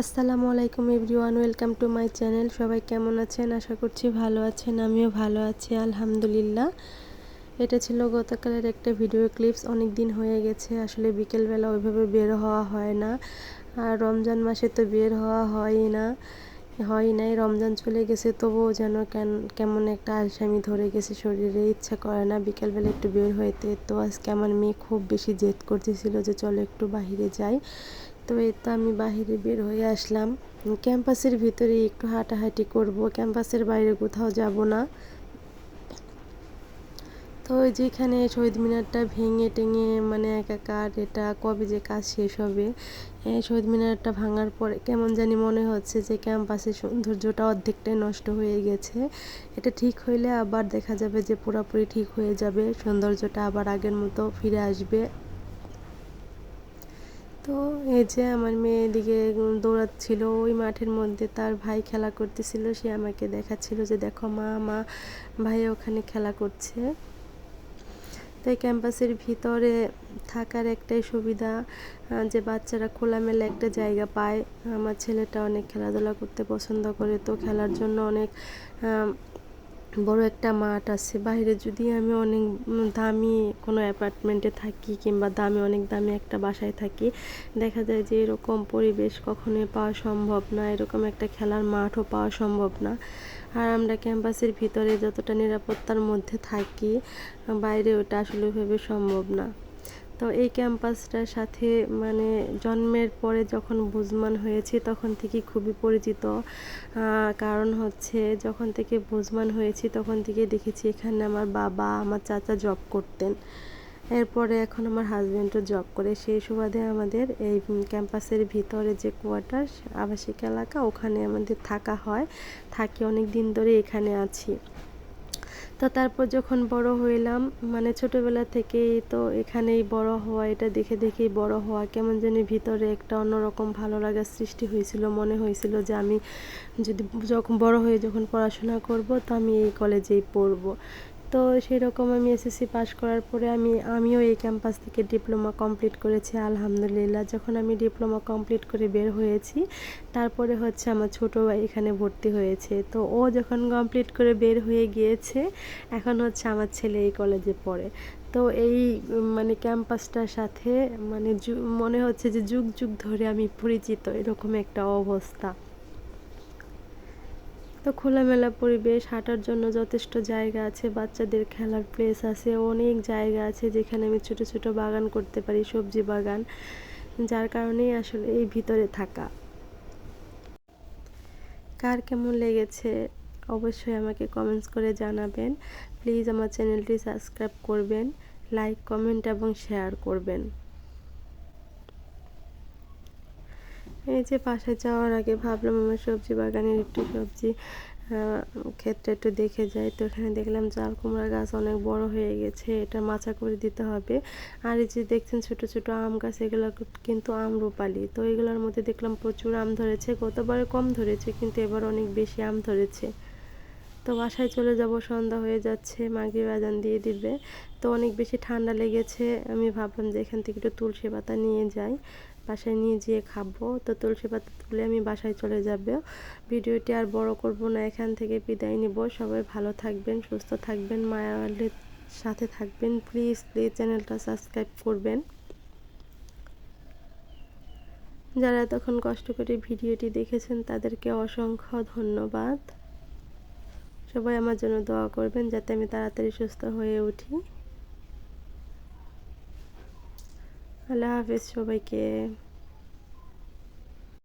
আসসালামু আলাইকুম everyone, welcome to my channel. সবাই কেমন আছেন? আশা করছি ভালো আছেন, আমিও ভালো আছি, আলহামদুলিল্লাহ। এটা ছিল গতকালের একটা ভিডিও ক্লিপস, অনেক দিন হয়ে গেছে, আসলে বিকেলবেলা ওইভাবে বের হওয়া হয় না। আর রমজান মাসে তো বের হওয়া হয়ই না হয় নাই, রমজান চলে গেছে, তবুও যেন কেমন একটা আলসামি ধরে গেছে, শরীরে ইচ্ছা করে না বিকেলবেলা একটু বের হইতে। তো আজকে আমার মেয়ে খুব বেশি জেদ করতেছিল যে চলো একটু বাহিরে যাই। তো এই তো আমি বাহিরে বের হয়ে আসলাম। ক্যাম্পাসের ভিতরে একটু হাঁটাহাঁটি করব। ক্যাম্পাসের বাইরে কোথাও যাব না। তো ওই যেখানে শহীদ মিনারটা ভেঙে টেঙে মানে একাকার এটা কবে যে কাজ শেষ হবে শহীদ মিনারটা ভাঙার পরে কেমন জানি মনে হচ্ছে যে ক্যাম্পাসের সৌন্দর্যটা অর্ধেকটাই নষ্ট হয়ে গেছে। এটা ঠিক হইলে আবার দেখা যাবে যে পুরোপুরি ঠিক হয়ে যাবে। সৌন্দর্যটা আবার আগের মতো ফিরে আসবে। তো এই যে আমার মেয়ে এদিকে দৌড়াচ্ছিল, ওই মাঠের মধ্যে তার ভাই খেলা করতেছিল, সে আমাকে দেখাচ্ছিল যে দেখো মা মা, ভাই ওখানে খেলা করছে। তাই ক্যাম্পাসের ভিতরে থাকার একটাই সুবিধা যে বাচ্চারা খোলামেলা একটা জায়গা পায়। আমার ছেলেটা অনেক খেলাধুলা করতে পছন্দ করে, তো খেলার জন্য অনেক বড় একটা মাঠ আছে। বাইরে যদি আমি অনেক দামি কোনো অ্যাপার্টমেন্টে থাকি কিংবা দামি, অনেক দামি একটা বাসায় থাকি, দেখা যায় যে এরকম পরিবেশ কখনোই পাওয়া সম্ভব না। এরকম একটা খেলার মাঠও পাওয়া সম্ভব না। আর আমরা ক্যাম্পাসের ভিতরে যতটা নিরাপত্তার মধ্যে থাকি, বাইরে ওটা আসলে ওইভাবে সম্ভব না। তো এই ক্যাম্পাসটার সাথে মানে জন্মের পরে যখন বুঝমান হয়েছি তখন থেকে খুবই পরিচিত। কারণ হচ্ছে যখন থেকে বুঝমান হয়েছি তখন থেকে দেখেছি এখানে আমার বাবা, আমার চাচা জব করতেন। এরপরে এখন আমার হাজব্যান্ডও জব করে। সেই সুবাদে আমাদের এই ক্যাম্পাসের ভিতরে যে কোয়ার্টার আবাসিক এলাকা, ওখানে আমাদের থাকা হয়। থাকি অনেক দিন ধরে এখানে আছি। তো তারপর যখন বড় হইলাম মানে ছোটবেলা থেকেই তো এখানেই বড় হওয়া, এটা দেখে দেখেই বড় হওয়া, কেমন জানি ভিতরে একটা অন্যরকম ভালো লাগার সৃষ্টি হয়েছিল, মনে হয়েছিল যে আমি যদি যখন বড় হয়ে যখন পড়াশোনা করব, তো আমি এই কলেজেই পড়ব। তো সেরকম আমি এসএসসি পাস করার পরে আমি, আমিও এই ক্যাম্পাস থেকে ডিপ্লোমা কমপ্লিট করেছি, আলহামদুলিল্লাহ। যখন আমি ডিপ্লোমা কমপ্লিট করে বের হয়েছি, তারপরে হচ্ছে আমার ছোটো ভাই এখানে ভর্তি হয়েছে। তো ও যখন কমপ্লিট করে বের হয়ে গিয়েছে, এখন হচ্ছে আমার ছেলে এই কলেজে পড়ে। তো এই মানে ক্যাম্পাসটার সাথে মানে মনে হচ্ছে যে যুগ যুগ ধরে আমি পরিচিত, এরকম একটা অবস্থা। তো খোলামেলা পরিবেশ, হাঁটার জন্য যথেষ্ট জায়গা আছে, বাচ্চাদের খেলার প্লেস আছে, অনেক জায়গা আছে যেখানে আমি ছোট ছোট বাগান করতে পারি, সবজি বাগান, যার কারণেই আসলে এই ভিতরে থাকা। কার কেমন লেগেছে অবশ্যই আমাকে কমেন্টস করে জানাবেন। প্লিজ আমার চ্যানেলটি সাবস্ক্রাইব করবেন লাইক কমেন্ট এবং শেয়ার করবেন। এই যে বাসায় যাওয়ার আগে ভাবলাম আমার সবজি বাগানের একটু সবজি ক্ষেত্রে একটু দেখে যাই। তো এখানে দেখলাম চাল কুমড়া গাছ অনেক বড় হয়ে গেছে, এটা মাচা করে দিতে হবে। আর এই যে দেখছেন ছোট ছোট আম গাছ, এগুলো কিন্তু আম রূপালি। তো এগুলোর মধ্যে দেখলাম প্রচুর আম ধরেছে গতবারে কম ধরেছে, কিন্তু এবার অনেক বেশি আম ধরেছে। তো বাসায় চলে যাব, সন্ধ্যা হয়ে যাচ্ছে মাগরিব আজান দিয়ে দিবে। তো অনেক বেশি ঠান্ডা লেগেছে, আমি ভাবলাম যে এখান থেকে একটু তুলসী পাতা নিয়ে যাই। বাসায় নিয়ে যেয়ে খাব। তো তুলসী পাতা তুলে আমি বাসায় চলে যাব। ভিডিওটি আর বড় করব না, এখান থেকে বিদায় নিব। সবাই ভালো থাকবেন, সুস্থ থাকবেন মায়াওয়ালের সাথে থাকবেন। প্লিজ প্লিজ চ্যানেলটা সাবস্ক্রাইব করবেন। যারা তখন কষ্ট করে ভিডিওটি দেখেছেন, তাদেরকে অসংখ্য ধন্যবাদ। সবাই আমার জন্য দোয়া করবেন, যাতে আমি তাড়াতাড়ি সুস্থ হয়ে উঠি। আল্লাহ হাফেজ সবাইকে